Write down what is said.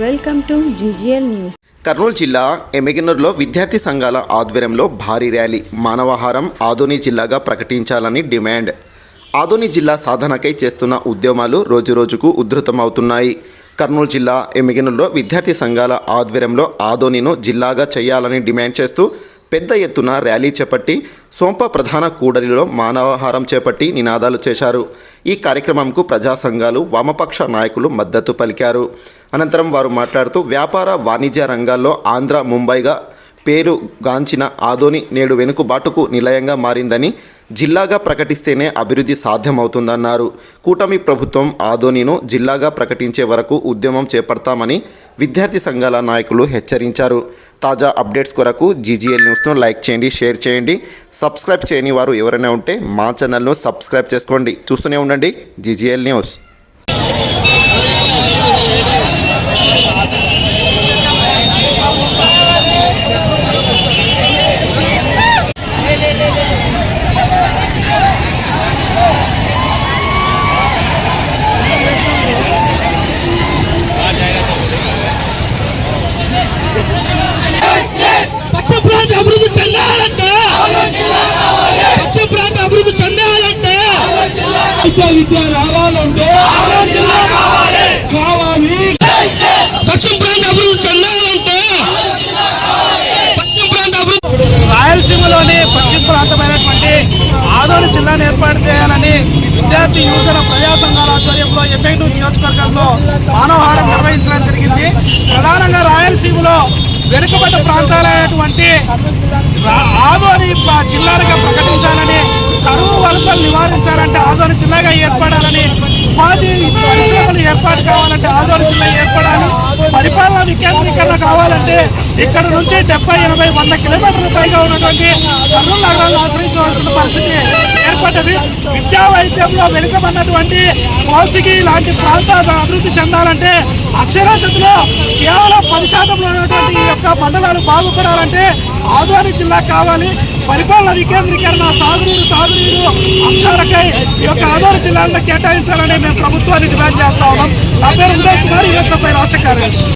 Welcome to GGL news. Kurnool జిల్లా ఎమ్మిగనూరులో విద్యార్థి సంఘాల ఆధ్వర్యంలో భారీ ర్యాలీ మానవహారం ఆదోని జిల్లాగా ప్రకటించాలని డిమాండ్. ఆదోని జిల్లా సాధనకై చేస్తున్న ఉద్యమాలు రోజురోజుకు ఉధృతమవుతున్నాయి. కర్నూలు జిల్లా ఎమ్మిగనూరులో విద్యార్థి సంఘాల ఆధ్వర్యంలో ఆదోనిను జిల్లాగా చేయాలని డిమాండ్ చేస్తూ పెద్ద ఎత్తున ర్యాలీ చేపట్టి సోంప ప్రధాన కూడలిలో మానవహారం చేపట్టి నినాదాలు చేశారు. ఈ కార్యక్రమంకు ప్రజా సంఘాలు వామపక్ష నాయకులు మద్దతు పలికారు. అనంతరం వారు మాట్లాడుతూ వ్యాపార వాణిజ్య రంగాల్లో ఆంధ్ర ముంబైగా పేరు గాంచిన ఆదోని నేడు వెనుకబాటుకు నిలయంగా మారిందని జిల్లాగా ప్రకటిస్తేనే అభివృద్ధి సాధ్యమవుతుందన్నారు. కూటమి ప్రభుత్వం ఆదోనిను జిల్లాగా ప్రకటించే వరకు ఉద్యమం చేపడతామని విద్యార్థి సంఘాల నాయకులు హెచ్చరించారు. తాజా అప్డేట్స్ కొరకు జీజీఎల్ న్యూస్ను లైక్ చేయండి షేర్ చేయండి. సబ్స్క్రైబ్ చేయని వారు ఎవరైనా ఉంటే మా ఛానల్ను సబ్స్క్రైబ్ చేసుకోండి. చూస్తూనే ఉండండి జీజీఎల్ న్యూస్. జిల్లాను ఏర్పాటు చేయాలని విద్యార్థి యువజన ప్రజా సంఘాల ఆధ్వర్యంలో ఎమ్మెగ్నూరు నియోజకవర్గంలో మానవహారం నిర్వహించడం జరిగింది. ప్రధానంగా రాయలసీమలో వెనుకబడ్డ ప్రాంతాలైనటువంటి ఆదోని జిల్లాలుగా ప్రకటించాలని కరువు వలసలు నివారించాలంటే ఆదోని జిల్లాగా ఏర్పడాలని ఉపాధి పరిశ్రమలు ఏర్పాటు కావాలంటే ఆదోని జిల్లా ఏర్పడాలి. పరిపాలన వికేంద్రీకరణ కావాలంటే ఇక్కడ నుంచి డెబ్బై ఎనభై వంద కిలోమీటర్ల పైగా ఉన్నటువంటి కర్నూలు చేసుకోవాల్సిన పరిస్థితి ఏర్పడ్డది. విద్యా వైద్యంలో వెనుకబడినటువంటి కోసిగి లాంటి ప్రాంతాలు అభివృద్ధి చెందాలంటే అక్షరాస్యతలో కేవలం పది శాతంలో ఉన్నటువంటి ఈ యొక్క మండలాలు బాగుపడాలంటే ఆదోని జిల్లా కావాలి. పరిపాలన వికేంద్రీకరణ సాగునీరు తాగునీరు అంశాలకై ఈ యొక్క ఆదోని జిల్లాలను కేటాయించాలని మేము ప్రభుత్వాన్ని డిమాండ్ చేస్తా ఉన్నాం. నా పేరు ఉదయ్ కుమార్ యుఎస్ఎఫ్ఐ రాష్ట్ర కార్యదర్శి.